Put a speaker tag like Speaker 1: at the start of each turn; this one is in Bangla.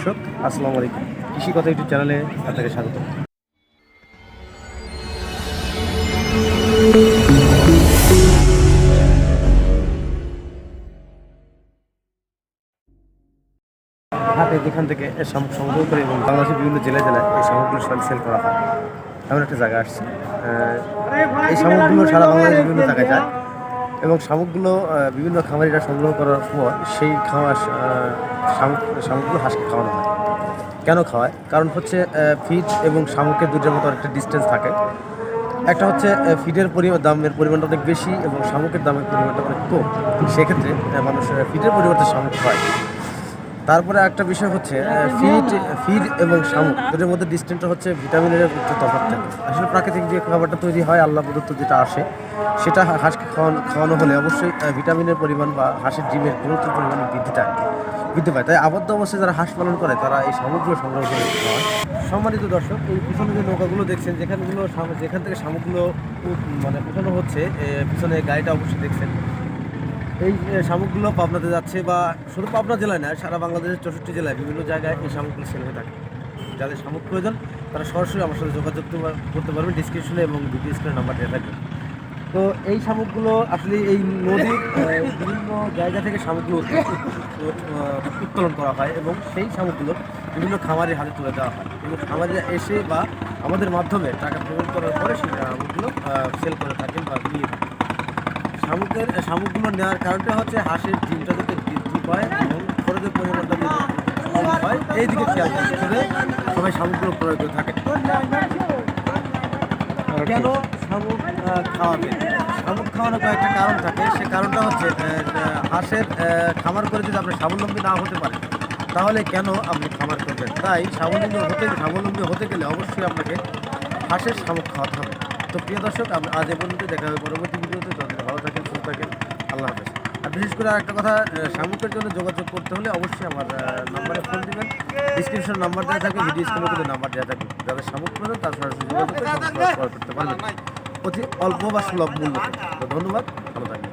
Speaker 1: আসসালামু আলাইকুম। কৃষি কথা ইউটিউব চ্যানেলে আপনাকে স্বাগত। হাটে যেখান থেকে সংগ্রহ করে এবং বাংলাদেশের বিভিন্ন জেলায় জেলায় এই শামুকগুলো সেল করা হয় এমন একটা জায়গা আসছে। এই শামুকগুলো সারা বাংলাদেশের বিভিন্ন জায়গায় যায় এবং শামুকগুলো বিভিন্ন খামারিরা সংগ্রহ করার পর সেই আহ, শামুক শামুকগুলো হাঁসকে খাওয়ানো হয়। কেন খাওয়ায়? কারণ হচ্ছে ফিড এবং শামুকের দুটোর মতো একটা ডিস্টেন্স থাকে। একটা হচ্ছে ফিডের পরিমাণ দামের পরিমাণটা অনেক বেশি এবং শামুকের দামের পরিমাণটা অনেক কম। সেক্ষেত্রে মানুষ ফিডের পরিবর্তে শামুক খায়। তারপরে একটা বিষয় হচ্ছে ফিড ফিড এবং শামুক দুটোর মধ্যে ডিস্টেন্সটা হচ্ছে ভিটামিনের একটু তফাৎ থাকে আসলে প্রাকৃতিক যে খাবারটা তৈরি হয়, আল্লাহ প্রদত্ত যেটা আসে, সেটা হাঁসকে খাওয়ানো খাওয়ানো হলে অবশ্যই ভিটামিনের পরিমাণ বা হাঁসের ডিমের গুরুত্বের পরিমাণ বৃদ্ধি পায় বৃদ্ধি পায়। তাই আবদ্ধ অবস্থায় যারা হাঁস পালন করে, তারা এই সামগ্রী সংগ্রহ করে সম্মানিত দর্শক, এই পিছনে যে নৌকাগুলো দেখছেন, যেখানগুলো যেখান থেকে শামুকগুলো মানে উঠানো হচ্ছে পিছনে গাড়িটা অবশ্যই দেখছেন। এই শামুকগুলো পাবনাতে যাচ্ছে বা শুধু পাবনা জেলায় না সারা বাংলাদেশের চৌষট্টি জেলায় বিভিন্ন জায়গায় এই শামুকগুলো সেল হয়ে থাকে। যাদের শামুক প্রয়োজন, তারা সরাসরি আমার সাথে যোগাযোগ করতে পারবেন। ডিসক্রিপশনে এবং ভিডিও স্ক্রিনে নাম্বার দেওয়া থাকবে তো এই শামুকগুলো আসলে এই নদীর বিভিন্ন জায়গা থেকে শামুকগুলো উত্তোলন করা হয় এবং সেই শামুকগুলো বিভিন্ন খামারের হাতে তুলে দেওয়া হয়। এবং খামারিরা এসে বা আমাদের মাধ্যমে টাকা পেমেন্ট করার পরে সেই শামুকগুলো সেল করে থাকেন বা নিয়ে থাকেন শামুকের, শামুকগুলো নেওয়ার কারণটা হচ্ছে হাঁসের ডিমটা যাতে বৃদ্ধি পায় এবং খরচের পরিমাণটা কম হয় এই দিকে খেয়াল করে সবাই শামুকগুলো প্রয়োগ করে থাকে। কেন শামুক খাওয়াবে? শামুক খাওয়ানোর কয়েকটা কারণ থাকে। সে কারণটা হচ্ছে হাঁসের খামার করে যদি আপনি স্বাবলম্বী না হতে পারেন, তাহলে কেন আপনি খামার করবেন? তাই স্বাবলম্বী হতে স্বাবলম্বী হতে গেলে অবশ্যই আপনাকে হাঁসের শামুক খাওয়াতে হবে। তো প্রিয় দর্শক আজ এ পর্যন্ত দেখা হবে পরবর্তী ভিডিওতে। থাকেন। আল্লাহ হাফেজ। আর বিশেষ করে আরেকটা কথা শামুকের জন্য যোগাযোগ করতে হলে অবশ্যই আমার নাম্বারে ফোন দেবেন। ডিসক্রিপশন নাম্বার দেওয়া থাকে ভিডিও স্ক্রিনে কিন্তু নাম্বার দেওয়া থাকে যাদের শামুক তার সরাসরি যোগাযোগ করে করতে পারবেন অতি অল্প বা সুলভ মূল্য। ধন্যবাদ, ভালো থাকবেন।